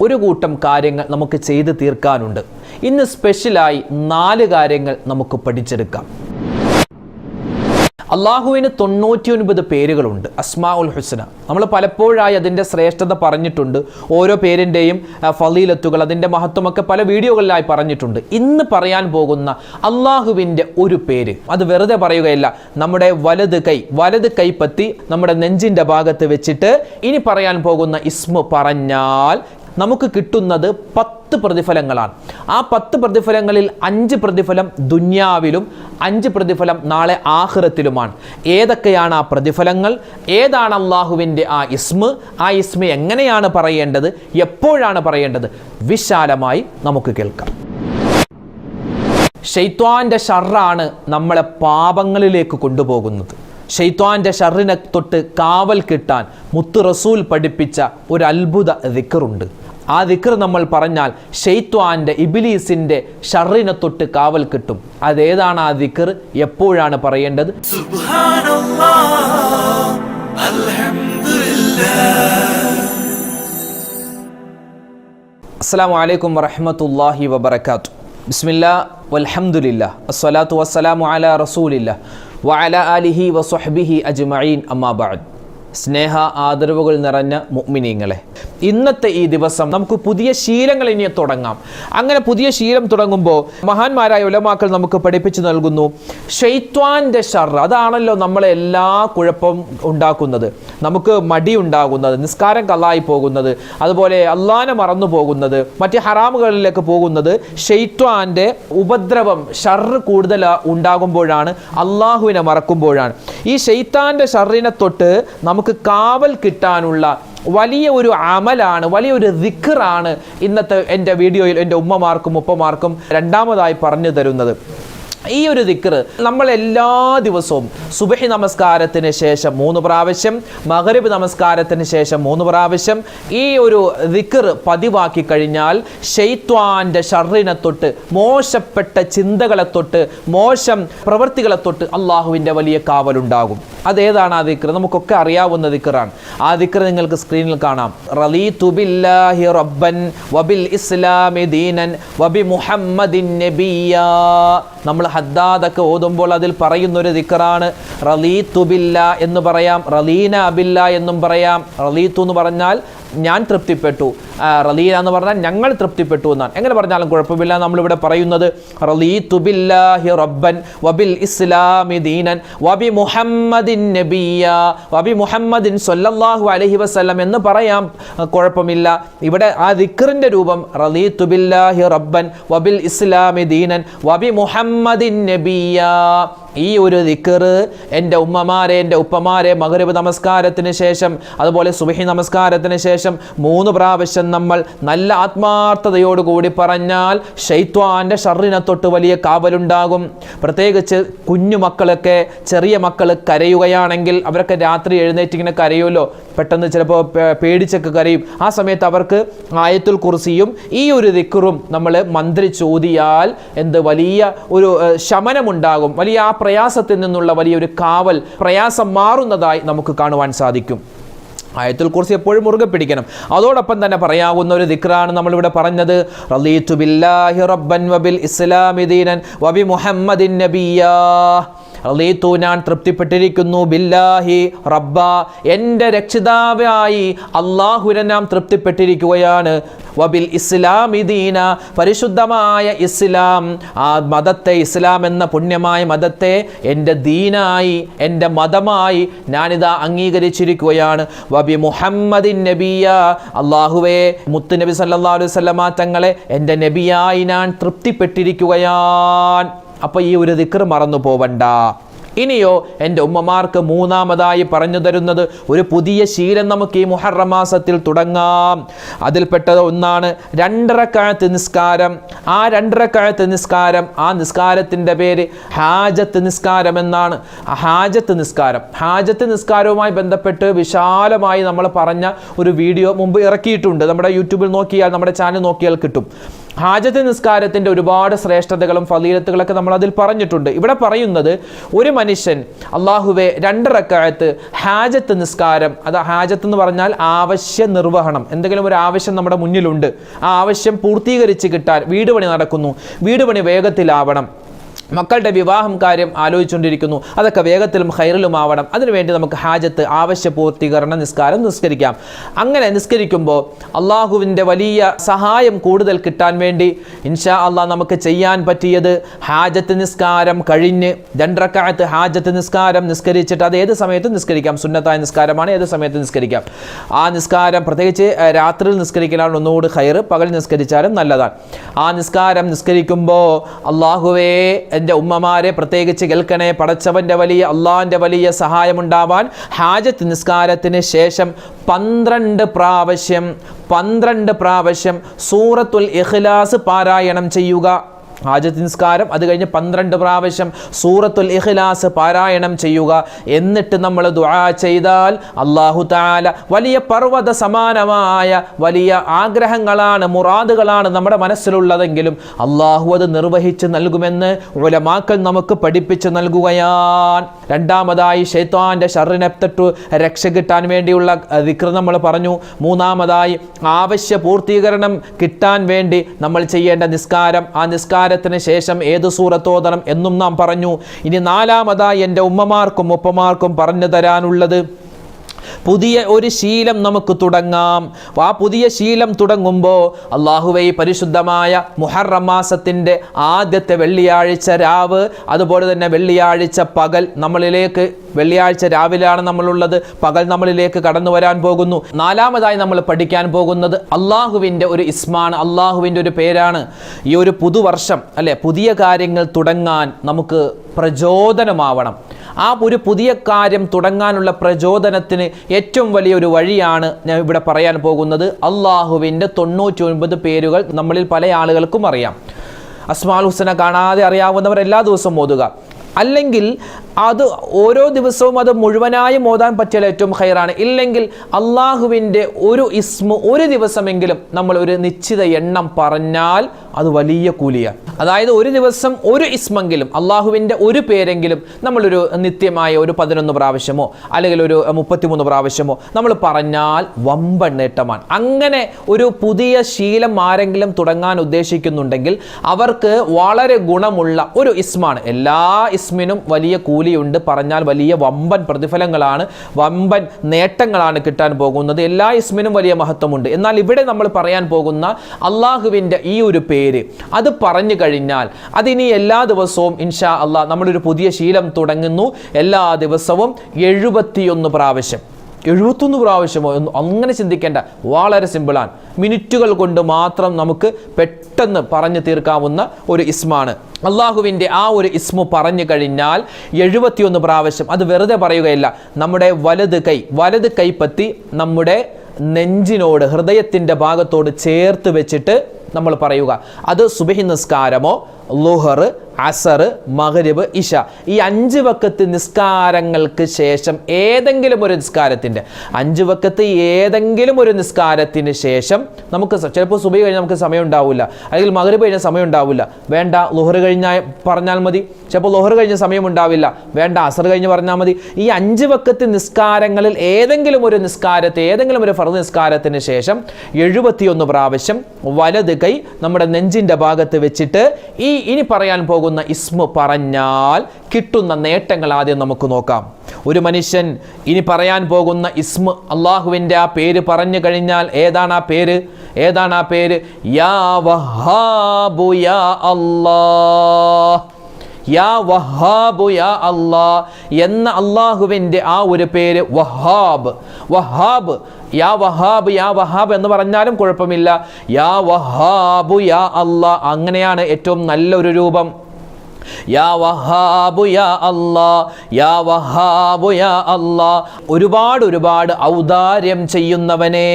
ഒരു കൂട്ടം കാര്യങ്ങൾ നമുക്ക് ചെയ്ത് തീർക്കാനുണ്ട്. ഇന്ന് സ്പെഷ്യലായി നാല് കാര്യങ്ങൾ നമുക്ക് പഠിച്ചെടുക്കാം. അള്ളാഹുവിന് തൊണ്ണൂറ്റി ഒൻപത് പേരുകളുണ്ട് അസ്മാ ഉൽ ഹുസ്ന. നമ്മൾ പലപ്പോഴായി അതിന്റെ ശ്രേഷ്ഠത പറഞ്ഞിട്ടുണ്ട് ഓരോ പേരിന്റെയും ഫലീലത്തുകൾ അതിന്റെ മഹത്വമൊക്കെ പല വീഡിയോകളിലായി പറഞ്ഞിട്ടുണ്ട്. ഇന്ന് പറയാൻ പോകുന്ന അള്ളാഹുവിന്റെ ഒരു പേര് അത് വെറുതെ പറയുകയല്ല നമ്മുടെ വലത് കൈ വലത് കൈപ്പത്തി നമ്മുടെ നെഞ്ചിന്റെ ഭാഗത്ത് വെച്ചിട്ട് ഇനി പറയാൻ പോകുന്ന ഇസ്മു പറഞ്ഞാൽ നമുക്ക് കിട്ടുന്നത് പത്ത് പ്രതിഫലങ്ങളാണ്. ആ പത്ത് പ്രതിഫലങ്ങളിൽ അഞ്ച് പ്രതിഫലം ദുന്യാവിലും അഞ്ച് പ്രതിഫലം നാളെ ആഹ്റത്തിലുമാണ്. ഏതൊക്കെയാണ് ആ പ്രതിഫലങ്ങൾ? ഏതാണ് അള്ളാഹുവിന്റെ ആ ഇസ്മ്? ആ ഇസ്മ എങ്ങനെയാണ് പറയേണ്ടത്? എപ്പോഴാണ് പറയേണ്ടത്? വിശാലമായി നമുക്ക് കേൾക്കാം. ഷെയ്ത്വാന്റെ ഷർറാണ് നമ്മളെ പാപങ്ങളിലേക്ക് കൊണ്ടുപോകുന്നത്. ഷെയ്ത്വാന്റെ ഷറിനെ തൊട്ട് കാവൽ കിട്ടാൻ മുത്ത് റസൂൽ പഠിപ്പിച്ച ഒരു അത്ഭുത ദിക്കറുണ്ട് ആ ദിക്കർ നമ്മൾ പറഞ്ഞാൽ ഷെയ്ത്വാന്റെ ഇബിലീസിന്റെ ഷറിനെ തൊട്ട് കാവൽ കിട്ടും. അതേതാണ് ആ ദിക്കർ എപ്പോഴാണ് പറയേണ്ടത്? അസ്സാം വലൈക്കും വറഹമത്തല്ലാഹി വബർക്കാത്തു ബിസ്മില്ല വലഹമുല്ല അസ്സലാത്തു വസ്സലാമു അല റസൂലില്ല وعلى آله وصحبه أجمعين. أما بعد സ്നേഹ ആദരവുകൾ നിറഞ്ഞ മുഅ്മിനീങ്ങളെ ഇന്നത്തെ ഈ ദിവസം നമുക്ക് പുതിയ ശീലങ്ങൾ ഇനി തുടങ്ങാം. അങ്ങനെ പുതിയ ശീലം തുടങ്ങുമ്പോൾ മഹാന്മാരായ ഉലമാക്കൾ നമുക്ക് പഠിപ്പിച്ചു നൽകുന്നു ഷെയ്ത്വാന്റെ ഷർ. അതാണല്ലോ നമ്മളെ എല്ലാ കുഴപ്പം ഉണ്ടാക്കുന്നത്. നമുക്ക് മടി ഉണ്ടാകുന്നത് നിസ്കാരം കള്ളായി പോകുന്നത് അതുപോലെ അള്ളാനെ മറന്നു പോകുന്നത് മറ്റ് ഹറാമുകളിലേക്ക് പോകുന്നത് ഷെയ്ത്വാന്റെ ഉപദ്രവം ഷർറ് കൂടുതൽ ഉണ്ടാകുമ്പോഴാണ് അള്ളാഹുവിനെ മറക്കുമ്പോഴാണ്. ഈ ഷെയ്ത്താന്റെ ഷർറിനെ തൊട്ട് നമുക്ക് കാവൽ കിട്ടാനുള്ള വലിയ ഒരു അമലാണ് വലിയൊരു ദിക്കറാണ് ഇന്നത്തെ എന്റെ വീഡിയോയിൽ എന്റെ ഉമ്മമാർക്കും ഉപ്പമാർക്കും രണ്ടാമതായി പറഞ്ഞു തരുന്നത്. ഈ ഒരു ദിക്കർ നമ്മൾ എല്ലാ ദിവസവും സുബഹി നമസ്കാരത്തിന് ശേഷം മൂന്ന് പ്രാവശ്യം മകരബ് നമസ്കാരത്തിന് ശേഷം മൂന്ന് പ്രാവശ്യം ഈ ഒരു ദിക്കർ പതിവാക്കി കഴിഞ്ഞാൽ ഷെയ്ത്വാന്റെ ഷർറിനെ തൊട്ട് മോശപ്പെട്ട ചിന്തകളെ തൊട്ട് മോശം പ്രവൃത്തികളെ തൊട്ട് അള്ളാഹുവിന്റെ വലിയ കാവലുണ്ടാകും. അതേതാണ് ആ ദിക്കർ നമുക്കൊക്കെ അറിയാവുന്ന ദിക്കറാണ് ആ ദിക്കർ നിങ്ങൾക്ക് സ്ക്രീനിൽ കാണാം. റലി ബില്ലാഹി റബ്ബൻ വബിൽ ഇസ്ലാമി ദീനൻ വബി മുഹമ്മദിൻ നബിയ നമ്മൾ ഹദ്ദാദൊക്കെ ഓതുമ്പോൾ അതിൽ പറയുന്നൊരു ദിക്കറാണ് റളീതു ബില്ല എന്ന് പറയാം റലീന അബില്ല എന്നും പറയാം. റലീത്തു എന്ന് പറഞ്ഞാൽ ഞാൻ തൃപ്തിപ്പെട്ടു. റലീല എന്ന് പറഞ്ഞാൽ ഞങ്ങൾ തൃപ്തിപ്പെട്ടു എന്നാണ്. എങ്ങനെ പറഞ്ഞാലും കുഴപ്പമില്ല. നമ്മളിവിടെ പറയുന്നത് റലീ ബില്ലാഹി റബ്ബൻ വബിൽ ഇസ്ലാമി ദീനൻ വബി മുഹമ്മദിൻ നബിയ വബി മുഹമ്മദിൻ സൊല്ലാഹു അലഹി വസ്ലം എന്ന് പറയാം. കുഴപ്പമില്ല. ഇവിടെ ആ ദിക്കറിന്റെ രൂപം റലീ ബില്ലാഹി റബ്ബൻ വബിൽ ഇസ്ലാമി ദീനൻ വബി മുഹമ്മദിൻ നബിയ ഈ ഒരു ദിക്കർ എന്റെ ഉമ്മമാരെ എന്റെ ഉപ്പമാരെ മകരവ് നമസ്കാരത്തിന് ശേഷം അതുപോലെ സുബഹി നമസ്കാരത്തിന് ശേഷം മൂന്ന് പ്രാവശ്യം നമ്മൾ നല്ല ആത്മാർത്ഥതയോടുകൂടി പറഞ്ഞാൽ ഷെയ്ത്വാന്റെ ഷറിനെ തൊട്ട് വലിയ കാവലുണ്ടാകും. പ്രത്യേകിച്ച് കുഞ്ഞു മക്കളൊക്കെ ചെറിയ മക്കൾ കരയുകയാണെങ്കിൽ അവരൊക്കെ രാത്രി എഴുന്നേറ്റ് ഇങ്ങനെ കരയുമല്ലോ. പെട്ടെന്ന് ചിലപ്പോൾ പേടിച്ചൊക്കെ കരയും. ആ സമയത്ത് അവർക്ക് ആയത്തുൽ കുർസിയും ഈ ഒരു ദിക്കറും നമ്മൾ മന്ത്രി ചോദിയാൽ എന്ത് വലിയ ഒരു ശമനമുണ്ടാകും. വലിയ ആ പ്രയാസത്തിൽ നിന്നുള്ള വലിയൊരു കാവൽ പ്രയാസം മാറുന്നതായി നമുക്ക് കാണുവാൻ സാധിക്കും. ആയത്തിൽ കുറിച്ച് എപ്പോഴും മുറുകെ പിടിക്കണം. അതോടൊപ്പം തന്നെ പറയാവുന്ന ഒരു ദിക്റാണ് നമ്മളിവിടെ പറഞ്ഞത്. റബ്ബൻ വബിൽ ഇസ്ലാമി ദീനൻ വബി മുഹമ്മദിൻ നബിയാ. റളീതു ഞാൻ തൃപ്തിപ്പെട്ടിരിക്കുന്നു. ബില്ലാഹി റബ്ബ എന്റെ രക്ഷിതാവായി അള്ളാഹുവിനെ നാം തൃപ്തിപ്പെട്ടിരിക്കുകയാണ്. വബിൽ ഇസ്ലാം ഇദീന പരിശുദ്ധമായ ഇസ്ലാം ആ മതത്തെ ഇസ്ലാം എന്ന പുണ്യമായ മതത്തെ എന്റെ ദീനായി എന്റെ മതമായി ഞാനിതാ അംഗീകരിച്ചിരിക്കുകയാണ്. വബി മുഹമ്മദിൻ നബിയ അള്ളാഹുവേ മുത്ത് നബി സല്ലല്ലാഹു അലൈഹി തങ്ങളെ എന്റെ നബിയായി ഞാൻ തൃപ്തിപ്പെട്ടിരിക്കുകയാണ് അപ്പോൾ ഈ ഒരു ദിക്കർ മറന്നു പോവണ്ട. ഇനിയോ എന്റെ ഉമ്മമാർക്ക് മൂന്നാമതായി പറഞ്ഞു തരുന്നത് ഒരു പുതിയ ശീലം നമുക്ക് ഈ മുഹറമാസത്തിൽ തുടങ്ങാം. അതിൽപ്പെട്ടത് ഒന്നാണ് രണ്ടരക്കാലത്ത് നിസ്കാരം. ആ രണ്ടരക്കാലത്ത് നിസ്കാരം ആ നിസ്കാരത്തിന്റെ പേര് ഹാജത്ത് നിസ്കാരം എന്നാണ്. ഹാജത്ത് നിസ്കാരം ഹാജത്ത് നിസ്കാരവുമായി ബന്ധപ്പെട്ട് വിശാലമായി നമ്മൾ പറഞ്ഞ ഒരു വീഡിയോ മുമ്പ് ഇറക്കിയിട്ടുണ്ട്. നമ്മുടെ യൂട്യൂബിൽ നോക്കിയാൽ നമ്മുടെ ചാനൽ നോക്കിയാൽ കിട്ടും. ഹാജത്ത് നിസ്കാരത്തിന്റെ ഒരുപാട് ശ്രേഷ്ഠതകളും ഫലീലത്തുകളൊക്കെ നമ്മൾ അതിൽ പറഞ്ഞിട്ടുണ്ട്. ഇവിടെ പറയുന്നത് ഒരു മനുഷ്യൻ അള്ളാഹുവെ രണ്ടരക്കാലത്ത് ഹാജത്ത് നിസ്കാരം അത് ഹാജത്ത് എന്ന് പറഞ്ഞാൽ ആവശ്യ നിർവഹണം. എന്തെങ്കിലും ഒരു ആവശ്യം നമ്മുടെ മുന്നിലുണ്ട്. ആ ആവശ്യം പൂർത്തീകരിച്ച് കിട്ടാൻ വീട് പണി നടക്കുന്നു. വീട് പണി വേഗത്തിലാവണം. മക്കളുടെ വിവാഹം കാര്യം ആലോചിച്ചുകൊണ്ടിരിക്കുന്നു. അതൊക്കെ വേഗത്തിലും ഹൈറിലുമാവണം അതിനുവേണ്ടി നമുക്ക് ഹാജത്ത് ആവശ്യ പൂർത്തീകരണ നിസ്കാരം നിസ്കരിക്കാം. അങ്ങനെ നിസ്കരിക്കുമ്പോൾ അള്ളാഹുവിന്റെ വലിയ സഹായം കൂടുതൽ കിട്ടാൻ വേണ്ടി ഇൻഷാ അള്ളാ നമുക്ക് ചെയ്യാൻ പറ്റിയത് ഹാജത്ത് നിസ്കാരം കഴിഞ്ഞ് രണ്ടരക്കാലത്ത് ഹാജത്ത് നിസ്കാരം നിസ്കരിച്ചിട്ട് അത് ഏത് സമയത്തും നിസ്കരിക്കാം. സുന്നത്തായ നിസ്കാരമാണ് ഏത് സമയത്ത് നിസ്കരിക്കാം. ആ നിസ്കാരം പ്രത്യേകിച്ച് രാത്രിയിൽ നിസ്കരിക്കലാണ് ഒന്നുകൂടി ഹൈറ് പകൽ നിസ്കരിച്ചാലും നല്ലതാണ്. ആ നിസ്കാരം നിസ്കരിക്കുമ്പോൾ അള്ളാഹുവേ എന്റെ ഉമ്മമാരെ പ്രത്യേകിച്ച് കേൾക്കണേ പടച്ചവന്റെ വലിയ അള്ളാഹിന്റെ വലിയ സഹായമുണ്ടാവാൻ ഹാജത്ത് നിസ്കാരത്തിന് ശേഷം പന്ത്രണ്ട് പ്രാവശ്യം പന്ത്രണ്ട് പ്രാവശ്യം സൂറത്തുൽ ഇഖ്ലാസ് പാരായണം ചെയ്യുക. ഹാജത്ത് നിസ്കാരം അത് കഴിഞ്ഞ് പന്ത്രണ്ട് പ്രാവശ്യം സൂറത്തുൽ ഇഖ്ലാസ് പാരായണം ചെയ്യുക. എന്നിട്ട് നമ്മൾ ദുആ ചെയ്താൽ അള്ളാഹു താല വലിയ പർവത സമാനമായ വലിയ ആഗ്രഹങ്ങളാണ് മുറാദുകളാണ് നമ്മുടെ മനസ്സിലുള്ളതെങ്കിലും അള്ളാഹു അത് നിർവഹിച്ച് നൽകുമെന്ന് ഉലമാക്കൾ നമുക്ക് പഠിപ്പിച്ച് നൽകുകയാൻ രണ്ടാമതായി ഷെയ്ത്താന്റെ തൊട്ട് രക്ഷ കിട്ടാൻ വേണ്ടിയുള്ള ദിക്ർ നമ്മൾ പറഞ്ഞു. മൂന്നാമതായി ആവശ്യ പൂർത്തീകരണം കിട്ടാൻ വേണ്ടി നമ്മൾ ചെയ്യേണ്ട നിസ്കാരം. ആ നിസ്കാരത്തിന് ശേഷം ഏത് സൂറത്തോതണം എന്നും നാം പറഞ്ഞു. ഇനി നാലാമതായി എന്റെ ഉമ്മമാർക്കും ഉപ്പമാർക്കും പറഞ്ഞു തരാനുള്ളത് പുതിയ ഒരു ശീലം നമുക്ക് തുടങ്ങാം. ആ പുതിയ ശീലം തുടങ്ങുമ്പോൾ അള്ളാഹുവെ പരിശുദ്ധമായ മുഹറം മാസത്തിന്റെ ആദ്യത്തെ വെള്ളിയാഴ്ച രാവ് അതുപോലെ തന്നെ വെള്ളിയാഴ്ച പകൽ നമ്മളിലേക്ക് വെള്ളിയാഴ്ച രാവിലെയാണ് നമ്മളുള്ളത് പകൽ നമ്മളിലേക്ക് കടന്നു വരാൻ പോകുന്നു. നാലാമതായി നമ്മൾ പഠിക്കാൻ പോകുന്നത് അള്ളാഹുവിന്റെ ഒരു ഇസ്മാണ് അള്ളാഹുവിന്റെ ഒരു പേരാണ്. ഈ ഒരു പുതുവർഷം അല്ലെ പുതിയ കാര്യങ്ങൾ തുടങ്ങാൻ നമുക്ക് പ്രചോദനമാവണം. ആ ഒരു പുതിയ കാര്യം തുടങ്ങാനുള്ള പ്രചോദനത്തിന് ഏറ്റവും വലിയ ഒരു വഴിയാണ് ഞാൻ ഇവിടെ പറയാൻ പോകുന്നത്. അള്ളാഹുവിന്റെ തൊണ്ണൂറ്റി ഒൻപത് പേരുകൾ നമ്മളിൽ പല ആളുകൾക്കും അറിയാം. അസ്മാൽ ഹുസനെ കാണാതെ അറിയാവുന്നവർ എല്ലാ ദിവസവും ഓതുക. അല്ലെങ്കിൽ അത് ഓരോ ദിവസവും അത് മുഴുവനായും ഓതാൻ പറ്റിയാൽ ഏറ്റവും ഹൈറാണ് ഇല്ലെങ്കിൽ അള്ളാഹുവിന്റെ ഒരു ഇസ്മു ഒരു ദിവസമെങ്കിലും നമ്മൾ ഒരു നിശ്ചിത എണ്ണം പറഞ്ഞാൽ അത് വലിയ കൂലിയാണ് അതായത് ഒരു ദിവസം ഒരു ഇസ്മെങ്കിലും അള്ളാഹുവിന്റെ ഒരു പേരെങ്കിലും നമ്മളൊരു നിത്യമായ ഒരു പതിനൊന്ന് പ്രാവശ്യമോ അല്ലെങ്കിൽ ഒരു മുപ്പത്തിമൂന്ന് പ്രാവശ്യമോ നമ്മൾ പറഞ്ഞാൽ വമ്പൻ നേട്ടമാണ് അങ്ങനെ ഒരു പുതിയ ശീലം ആരെങ്കിലും തുടങ്ങാൻ ഉദ്ദേശിക്കുന്നുണ്ടെങ്കിൽ അവർക്ക് വളരെ ഗുണമുള്ള ഒരു ഇസ്മാണ്. എല്ലാ ഇസ്മിനും വലിയ കൂലിയുണ്ട് പറഞ്ഞാൽ വലിയ വമ്പൻ പ്രതിഫലങ്ങളാണ് വമ്പൻ നേട്ടങ്ങളാണ് കിട്ടാൻ പോകുന്നത്. എല്ലാ ഇസ്മിനും വലിയ മഹത്വമുണ്ട്. എന്നാൽ ഇവിടെ നമ്മൾ പറയാൻ പോകുന്ന അള്ളാഹുവിന്റെ ഈ ഒരു പേര് അത് പറഞ്ഞു കഴിഞ്ഞാൽ അതിനി എല്ലാ ദിവസവും ഇൻഷാ അള്ളാഹ് നമ്മളൊരു പുതിയ ശീലം തുടങ്ങുന്നു. എല്ലാ ദിവസവും എഴുപത്തിയൊന്ന് പ്രാവശ്യം. എഴുപത്തൊന്ന് പ്രാവശ്യമോ എന്ന് അങ്ങനെ ചിന്തിക്കേണ്ട വളരെ സിമ്പിളാണ് മിനിറ്റുകൾ കൊണ്ട് മാത്രം നമുക്ക് പെട്ടെന്ന് പറഞ്ഞു തീർക്കാവുന്ന ഒരു ഇസ്മാണ്. അള്ളാഹുവിന്റെ ആ ഒരു ഇസ്മു പറഞ്ഞു കഴിഞ്ഞാൽ എഴുപത്തിയൊന്ന് പ്രാവശ്യം അത് വെറുതെ പറയുകയില്ല നമ്മുടെ വലത് കൈ വലത് കൈപ്പത്തി നമ്മുടെ നെഞ്ചിനോട് ഹൃദയത്തിന്റെ ഭാഗത്തോട് ചേർത്ത് വെച്ചിട്ട് നമ്മൾ പറയുക. അത് സുബഹി നിസ്കാരമോ ലുഹർ അസർ മഹരിബ് ഇഷ. ഈ അഞ്ച് വക്കത്ത് നിസ്കാരങ്ങൾക്ക് ശേഷം ഏതെങ്കിലും ഒരു നിസ്കാരത്തിന്റെ അഞ്ച് വക്കത്ത് ഏതെങ്കിലും ഒരു നിസ്കാരത്തിന് ശേഷം നമുക്ക് ചിലപ്പോൾ സുബൈ കഴിഞ്ഞാൽ നമുക്ക് സമയം ഉണ്ടാവില്ല. അല്ലെങ്കിൽ മഗ്രിബ് കഴിഞ്ഞാൽ സമയം ഉണ്ടാവില്ല. വേണ്ട ലുഹർ കഴിഞ്ഞാൽ പറഞ്ഞാൽ മതി. ചിലപ്പോൾ ലുഹർ കഴിഞ്ഞ സമയം ഉണ്ടാവില്ല. വേണ്ട അസർ കഴിഞ്ഞ് പറഞ്ഞാൽ മതി. ഈ അഞ്ച് വക്കത്ത് നിസ്കാരങ്ങളിൽ ഏതെങ്കിലും ഒരു നിസ്കാരത്തെ ഏതെങ്കിലും ഒരു ഫറു നിസ്കാരത്തിന് ശേഷം എഴുപത്തിയൊന്ന് പ്രാവശ്യം വലത് കൈ നമ്മുടെ നെഞ്ചിന്റെ ഭാഗത്ത് വെച്ചിട്ട് ഈ ഇനി പറയാൻ പോകുന്ന ഇസ്മ പറഞ്ഞാൽ കിട്ടുന്ന നേട്ടങ്ങൾ ആദ്യം നമുക്ക് നോക്കാം. ഒരു മനുഷ്യൻ ഇനി പറയാൻ പോകുന്ന ഇസ്മ അള്ളാഹുവിന്റെ ആ പേര് പറഞ്ഞു കഴിഞ്ഞാൽ ഏതാണ് ആ പേര്? ഏതാണ് ആ പേര്? യാ വഹാബു യാ അല്ലാഹ്. യാ വഹാബു യാ അള്ളാ എന്ന അള്ളാഹുവിന്റെ ആ ഒരു പേര് വഹാബ്. വഹാബ് യാ വഹാബ് യാ വഹാബ് എന്ന് പറഞ്ഞാലും കുഴപ്പമില്ല. യാ വഹാബു യാ അള്ളാ അങ്ങനെയാണ് ഏറ്റവും നല്ലൊരു രൂപം. യാ വഹാബു യാ അല്ലാ യാ വഹാബു യാ അല്ലാ. ഒരുപാട് ഒരുപാട് ഔദാര്യം ചെയ്യുന്നവനെ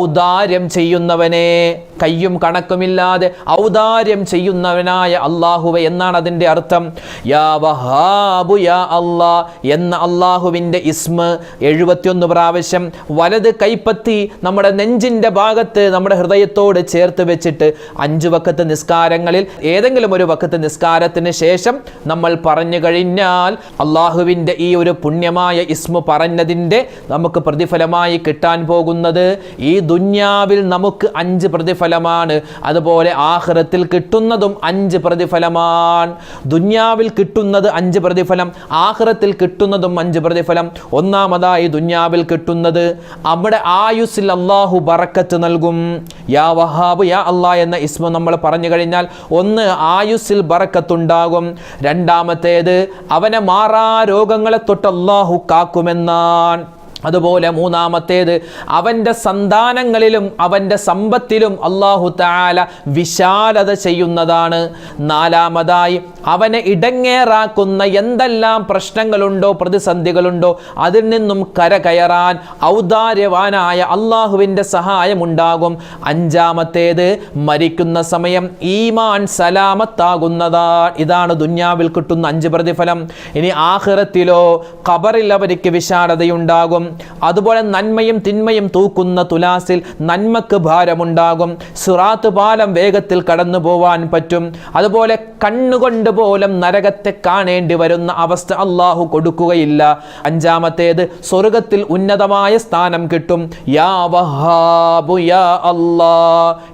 ഔദാര്യം ചെയ്യുന്നവനെ കയ്യും കണക്കുമില്ലാതെ ഔദാര്യം ചെയ്യുന്നവനായ അള്ളാഹുവെ എന്നാണ് അതിന്റെ അർത്ഥം. യാ വഹാബു യാ അല്ലാ എന്ന അള്ളാഹുവിന്റെ ഇസ്മ എഴുപത്തിയൊന്ന് പ്രാവശ്യം വലത് കൈപ്പത്തി നമ്മുടെ നെഞ്ചിന്റെ ഭാഗത്ത് നമ്മുടെ ഹൃദയത്തോട് ചേർത്ത് വെച്ചിട്ട് അഞ്ചു വക്കത്ത് നിസ്കാരങ്ങളിൽ ഏതെങ്കിലും ഒരു വക്കത്ത് നിസ്കാരത്തിന് ശേഷം നമ്മൾ പറഞ്ഞു കഴിഞ്ഞാൽ അള്ളാഹുവിന്റെ ഈ ഒരു പുണ്യമായ ഇസ്മു പറഞ്ഞതിന്റെ നമുക്ക് പ്രതിഫലമായി കിട്ടാൻ പോകുന്നത് ഈ ദുന്യാവിൽ നമുക്ക് അഞ്ച് പ്രതിഫലമാണ്. അതുപോലെ ആഹ്റത്തിൽ കിട്ടുന്നതും അഞ്ച് പ്രതിഫലമാണ്. ദുന്യാവിൽ കിട്ടുന്നത് അഞ്ച് പ്രതിഫലം ആഹ്റത്തിൽ കിട്ടുന്നതും അഞ്ച് പ്രതിഫലം. ഒന്നാമതായി ദുന്യാവിൽ കിട്ടുന്നത് അവിടെ ആയുസിൽ അള്ളാഹു ബറക്കത്ത് നൽകും. യാ വഹാബ് യാ അള്ളാ എന്ന ഇസ്മു നമ്മൾ പറഞ്ഞു കഴിഞ്ഞാൽ ഒന്ന് ആയുസിൽ ബറക്കത്തുണ്ടാകും. രണ്ടാമത്തേത് അവനെ മാറാ രോഗങ്ങളെ തൊട്ട് അള്ളാഹു കാക്കുമെന്നാണ്. അതുപോലെ മൂന്നാമത്തേത് അവന്റെ സന്താനങ്ങളിലും അവന്റെ സമ്പത്തിലും അള്ളാഹു താല വിശാലത ചെയ്യുന്നതാണ്. നാലാമതായി അവനെ ഇടങ്ങേറാക്കുന്ന എന്തെല്ലാം പ്രശ്നങ്ങളുണ്ടോ പ്രതിസന്ധികളുണ്ടോ അതിൽ നിന്നും കരകയറാൻ ഔദാര്യവാനായ അള്ളാഹുവിന്റെ സഹായമുണ്ടാകും. അഞ്ചാമത്തേത് മരിക്കുന്ന സമയം ഈമാൻ സലാമത്താകുന്നതാ ഇതാണ് ദുന്യാവിൽ കിട്ടുന്ന അഞ്ച് പ്രതിഫലം. ഇനി ആഹ്റത്തിലോ ഖബറിൽ അവർക്ക് വിശാലതയുണ്ടാകും. അതുപോലെ നന്മയും തിന്മയും തൂക്കുന്ന തുലാസിൽ നന്മക്ക് ഭാരമുണ്ടാകും. സിറാത്ത് പാലം വേഗത്തിൽ കടന്നു പോവാൻ പറ്റും. അതുപോലെ കണ്ണുകൊണ്ട് പോലും നരകത്തെ കാണേണ്ടി വരുന്ന അവസ്ഥ അള്ളാഹു കൊടുക്കുകയില്ല. അഞ്ചാമത്തേത് സ്വർഗത്തിൽ ഉന്നതമായ സ്ഥാനം കിട്ടും. യാ വഹാബു യാ അല്ലാ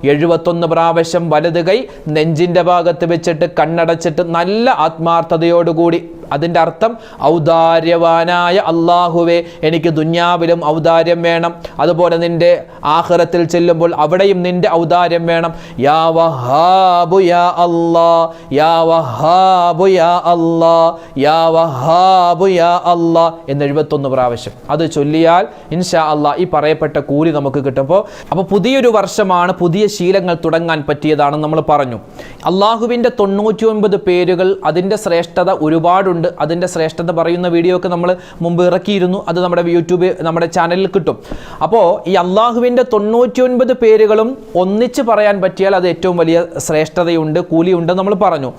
എഴുപത്തൊന്ന് പ്രാവശ്യം വലത് കൈ നെഞ്ചിന്റെ ഭാഗത്ത് വെച്ചിട്ട് കണ്ണടച്ചിട്ട് നല്ല ആത്മാർത്ഥതയോടുകൂടി അതിന്റെ അർത്ഥം ഔദാര്യവാനായ അള്ളാഹുവെ എനിക്ക് ദുന്യാവിലും ഔദാര്യം വേണം. അതുപോലെ നിന്റെ ആഹ്റത്തിൽ ചെല്ലുമ്പോൾ അവിടെയും നിന്റെ ഔദാര്യം വേണം. യാ വഹാബു യാ അല്ലാ യാ വഹാബു യാ അല്ലാ യാ വഹാബു യാ അല്ലാ എന്ന് എഴുപത്തൊന്ന് പ്രാവശ്യം. അത് ചൊല്ലിയാൽ ഇൻഷാ അല്ലാ ഈ പറയപ്പെട്ട കൂലി നമുക്ക് കിട്ടുമ്പോൾ അപ്പോൾ പുതിയൊരു വർഷമാണ് പുതിയ ശീലങ്ങൾ തുടങ്ങാൻ പറ്റിയതാണെന്ന് നമ്മൾ പറഞ്ഞു. അള്ളാഹുവിന്റെ തൊണ്ണൂറ്റി ഒൻപത് പേരുകൾ അതിന്റെ ശ്രേഷ്ഠത ഒരുപാടുണ്ട്. അതിന്റെ ശ്രേഷ്ഠത പറയുന്ന വീഡിയോ ഒക്കെ നമ്മൾ മുമ്പ് ഇറക്കിയിരുന്നു. അത് നമ്മുടെ യൂട്യൂബ് നമ്മുടെ ചാനലിൽ കിട്ടും. അപ്പോൾ ഈ അള്ളാഹുവിന്റെ തൊണ്ണൂറ്റി പേരുകളും ഒന്നിച്ച് പറയാൻ പറ്റിയാൽ അത് ഏറ്റവും വലിയ ശ്രേഷ്ഠതയുണ്ട് കൂലിയുണ്ട് നമ്മൾ പറഞ്ഞു.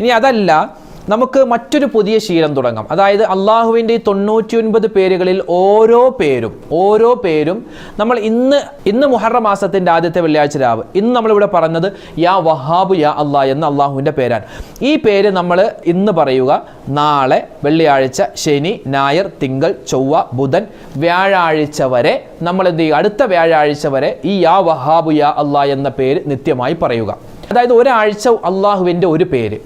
ഇനി അതല്ല നമുക്ക് മറ്റൊരു പുതിയ ശീലം തുടങ്ങാം. അതായത് അള്ളാഹുവിന്റെ ഈ തൊണ്ണൂറ്റി ഒൻപത് പേരുകളിൽ ഓരോ പേരും ഓരോ പേരും നമ്മൾ ഇന്ന് ഇന്ന് മുഹറ മാസത്തിന്റെ ആദ്യത്തെ വെള്ളിയാഴ്ച രാവ്. ഇന്ന് നമ്മളിവിടെ പറഞ്ഞത് യാ വഹാബ് യാ അള്ളാ എന്ന അള്ളാഹുവിന്റെ പേരാണ്. ഈ പേര് നമ്മൾ ഇന്ന് പറയുക നാളെ വെള്ളിയാഴ്ച ശനി ഞായർ തിങ്കൾ ചൊവ്വ ബുധൻ വ്യാഴാഴ്ച വരെ നമ്മൾ എന്ത് ചെയ്യുക? അടുത്ത വ്യാഴാഴ്ച വരെ ഈ യാ വഹാബു യാ അള്ളാ എന്ന പേര് നിത്യമായി പറയുക. അതായത് ഒരാഴ്ച അള്ളാഹുവിന്റെ ഒരു പേര്.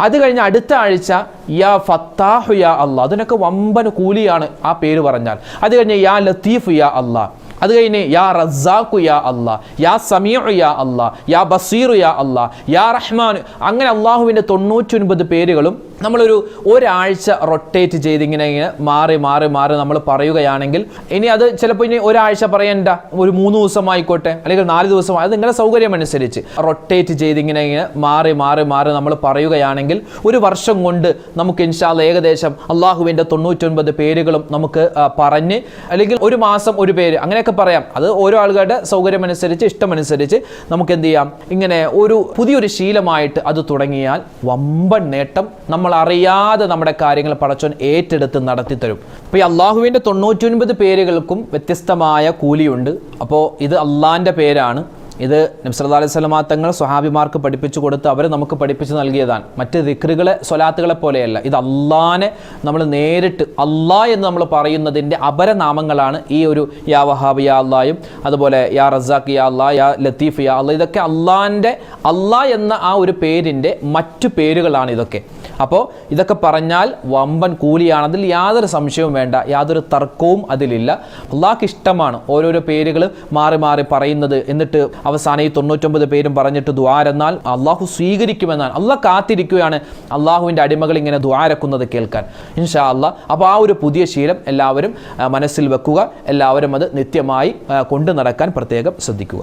അത് കഴിഞ്ഞ് അടുത്ത ആഴ്ച യാ ഫത്താഹു യാ അള്ളാഹ്. അതിനൊക്കെ വമ്പൻ കൂലിയാണ് ആ പേര് പറഞ്ഞാൽ. അത് കഴിഞ്ഞ് യാ ലത്തീഫ് യാ അള്ളാഹ്. അത് കഴിഞ്ഞ് യാ റസാഖു യാ അള്ളാ യാ സമീഉ യാ അള്ളാ യാ ബസീറു യാ അള്ളാ യാ റഹ്മാൻ അങ്ങനെ അള്ളാഹുവിന്റെ തൊണ്ണൂറ്റൊൻപത് പേരുകളും നമ്മളൊരു ഒരാഴ്ച റൊട്ടേറ്റ് ചെയ്ത് ഇങ്ങനെ ഇങ്ങനെ മാറി മാറി മാറി നമ്മൾ പറയുകയാണെങ്കിൽ ഇനി അത് ചിലപ്പോൾ ഇനി ഒരാഴ്ച പറയണ്ട ഒരു മൂന്ന് ദിവസം ആയിക്കോട്ടെ അല്ലെങ്കിൽ നാല് ദിവസം അത് നിങ്ങളുടെ സൗകര്യമനുസരിച്ച് റൊട്ടേറ്റ് ചെയ്ത് ഇങ്ങനെ ഇങ്ങനെ മാറി മാറി മാറി നമ്മൾ പറയുകയാണെങ്കിൽ ഒരു വർഷം കൊണ്ട് നമുക്ക് ഇൻഷാല്ല ഏകദേശം അള്ളാഹുവിന്റെ തൊണ്ണൂറ്റൊൻപത് പേരുകളും നമുക്ക് പറഞ്ഞ് അല്ലെങ്കിൽ ഒരു മാസം ഒരു പേര് അങ്ങനെയൊക്കെ പറയാം. അത് ഓരോ ആളുകളുടെ സൗകര്യമനുസരിച്ച് ഇഷ്ടമനുസരിച്ച് നമുക്ക് എന്ത് ചെയ്യാം? ഇങ്ങനെ ഒരു പുതിയൊരു ശീലമായിട്ട് അത് തുടങ്ങിയാൽ വമ്പൻ നേട്ടം നമ്മൾ അറിയാതെ നമ്മുടെ കാര്യങ്ങൾ പടച്ചോൻ ഏറ്റെടുത്ത് നടത്തി തരും. അപ്പോൾ ഈ അള്ളാഹുവിന്റെ തൊണ്ണൂറ്റൊൻപത് പേരുകൾക്കും വ്യത്യസ്തമായ കൂലിയുണ്ട്. അപ്പോൾ ഇത് അള്ളാഹിന്റെ പേരാണ്. ഇത് നബ്സല്ലാ അലൈഹി തങ്ങൾ സ്വഹാബിമാർക്ക് പഠിപ്പിച്ചു കൊടുത്ത് അവർ നമുക്ക് പഠിപ്പിച്ചു നൽകിയതാണ്. മറ്റ് ദിക്റുകളെ സ്വലാത്തുകളെ പോലെയല്ല. ഇത് അള്ളാനെ നമ്മൾ നേരിട്ട് അള്ളാ എന്ന് നമ്മൾ പറയുന്നതിന്റെ അപരനാമങ്ങളാണ് ഈ ഒരു യാ വഹാബ് യാ അള്ളായും അതുപോലെ യാ റസാഖ് യാ അള്ളാ യാ ലത്തീഫ് യാ അള്ളാ ഇതൊക്കെ അള്ളാന്റെ അള്ളാ എന്ന ആ ഒരു പേരിന്റെ മറ്റു പേരുകളാണ് ഇതൊക്കെ. അപ്പോൾ ഇതൊക്കെ പറഞ്ഞാൽ വമ്പൻ കൂലിയാണ്. അതിൽ യാതൊരു സംശയവും വേണ്ട. യാതൊരു തർക്കവും അതിലില്ല. അള്ളാഹ്ക്ക് ഇഷ്ടമാണ് ഓരോരോ പേരുകൾ മാറി മാറി പറയുന്നത്. എന്നിട്ട് അവസാനം ഈ തൊണ്ണൂറ്റൊമ്പത് പേരും പറഞ്ഞിട്ട് ദ്വാരെന്നാൽ അള്ളാഹു സ്വീകരിക്കുമെന്നാണ്. അള്ളാഹ് കാത്തിരിക്കുകയാണ് അള്ളാഹുവിന്റെ അടിമകൾ ഇങ്ങനെ ദ്വാരക്കുന്നത് കേൾക്കാൻ. ഇൻഷാ അള്ളാഹ് അപ്പോൾ ആ ഒരു പുതിയ ശീലം എല്ലാവരും മനസ്സിൽ വെക്കുക. എല്ലാവരും അത് നിത്യമായി കൊണ്ടു നടക്കാൻ പ്രത്യേകം ശ്രദ്ധിക്കുക.